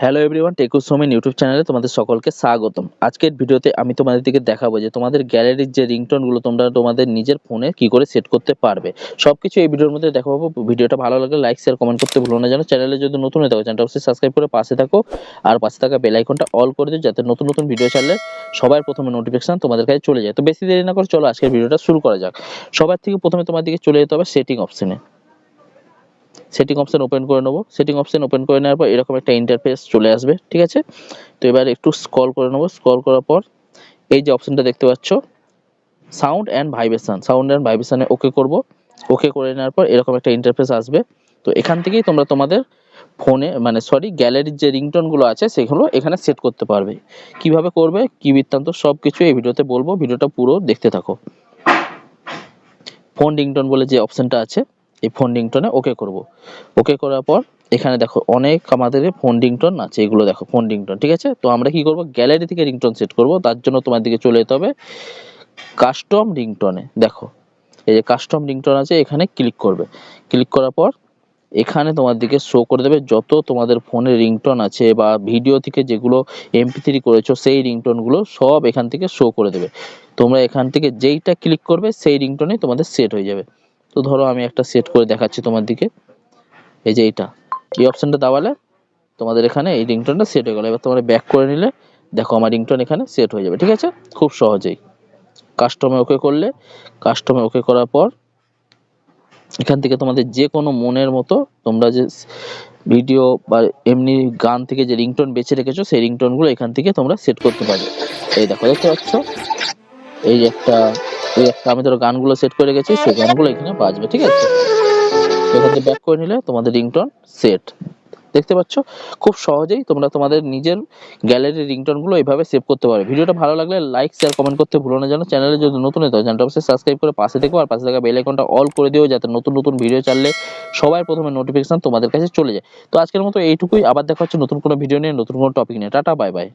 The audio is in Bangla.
হ্যালো এভরিওয়ান টেকুস সোমেন ইউটিউব চ্যানেলে তোমাদের সকলকে স্বাগতম। আজকের ভিডিওতে আমি তোমাদের দিকে দেখাবো যে তোমাদের গ্যালারির যে রিংটোনগুলো তোমরা তোমাদের নিজের ফোনে কি করে সেট করতে পারবে। সবকিছু এই ভিডিওর মধ্যে দেখাবো। ভিডিওটা ভালো লাগলে লাইক শেয়ার কমেন্ট করতে ভুলো না যেন চ্যানেলে যদি নতুন হয়ে থাকো চ্যানেলটা অবশ্যই সাবস্ক্রাইব করে পাশে থাকো। আর পাশে থাকা বেল আইকনটা অল করে দিও যাতে নতুন নতুন ভিডিও ছাড়লে সবার প্রথমে নোটিফিকেশন তোমাদের কাছে চলে যায়। তো বেশি দেরি না করে চলো আজকের ভিডিওটা শুরু করা যাক। সবার থেকে প্রথমে তোমার দিকে চলে যেতে হবে সেটিং অপশনে সেটিং অপশন ওপেন করে নেব। সেটিং অপশন ওপেন করে নেওয়ার পর এরকম একটা ইন্টারফেস চলে আসবে, ঠিক আছে? তো এবার একটু স্ক্রল করে নেব। স্ক্রল করার পর এই যে অপশনটা দেখতে পাচ্ছ sound and vibration sound and ভাইব্রেশনে okay করব। ওকে করে নেওয়ার পর এরকম একটা ইন্টারফেস আসবে। তো এখান থেকেই তোমরা তোমাদের ফোনে মানে সরি গ্যালারির যে রিংটোনগুলো আছে, সেগুলো এখানে সেট করতে পারবে। কীভাবে করবে, কি বৃত্তান্ত সব কিছু এই ভিডিওতে বলব। ভিডিওটা পুরো দেখতে থাকো। ফোন রিংটোন বলে যে অপশানটা আছে এই ফোন রিংটোনে ওকে করব। ওকে করার পর এখানে দেখো অনেক আমাদের ফোন রিংটোন আছে, এগুলো দেখো ফোন রিংটোন ঠিক আছে? তো আমরা কি করব? গ্যালারি থেকে রিংটোন সেট করব, তার জন্য তোমার দিকে চলে যেতে হবে কাস্টম রিংটোনে দেখো, এই যে কাস্টম রিংটোন আছে, এখানে ক্লিক করবে। ক্লিক করার পর এখানে তোমার দিকে শো করে দেবে যত তোমাদের ফোনে রিংটোন আছে বা ভিডিও থেকে যেগুলো এমপি থ্রি করেছ, সেই রিংটোনগুলো সব এখান থেকে শো করে দেবে। তোমরা এখান থেকে যেইটা ক্লিক করবে, সেই রিংটোনে তোমাদের সেট হয়ে যাবে। তো ধরো আমি একটা সেট করে দেখাচ্ছি তোমার দিকে। এই যে এইটা। এই অপশনটা দাবালে তোমাদের এখানে এই রিংটোনটা সেট হয়ে গেল। এবার তোমরা ব্যাক করে নিলে, দেখো আমার রিংটোন এখানে সেট হয়ে যাবে, ঠিক আছে? খুব সহজেই। কাস্টমে ওকে করলে কাস্টমে ওকে করার পর এখান থেকে তোমাদের যে কোনো মনের মতো তোমরা যে ভিডিও বা এমনি গান থেকে যে রিংটোন বেছে রেখেছো, সেই রিংটোনগুলো এখান থেকে তোমরা সেট করতে পারবে। এই দেখো, দেখতে পাচ্ছ? এই একটা এই একটা আমি ধরো গানগুলো সেট করে রেখেছি, সেই গানগুলো এখানে বাজবে, ঠিক আছে? এখান থেকে ব্যাক করে নিলে তোমাদের রিংটোন সেট দেখতে পাচ্ছ? খুব সহজেই তোমরা তোমাদের নিজের গ্যালারির রিংটোনগুলো এইভাবে সেভ করতে পারো। ভিডিওটা ভালো লাগলে লাইক শেয়ার কমেন্ট করতে ভুলো না যেন চ্যানেলে যদি নতুন হতো চ্যানেলটা অবশ্যই সাবস্ক্রাইব করে পাশে দেখো আর পাশে থাকা বেল আইকনটা অল করে দিও, যাতে নতুন নতুন ভিডিও চাললে সবার প্রথমে নোটিফিকেশন তোমাদের কাছে চলে যায়। তো আজকের মতো এইটুকুই। আবার দেখা হচ্ছে নতুন কোনো ভিডিও নিয়ে, নতুন কোনো টপিক নিয়ে। Tata bye bye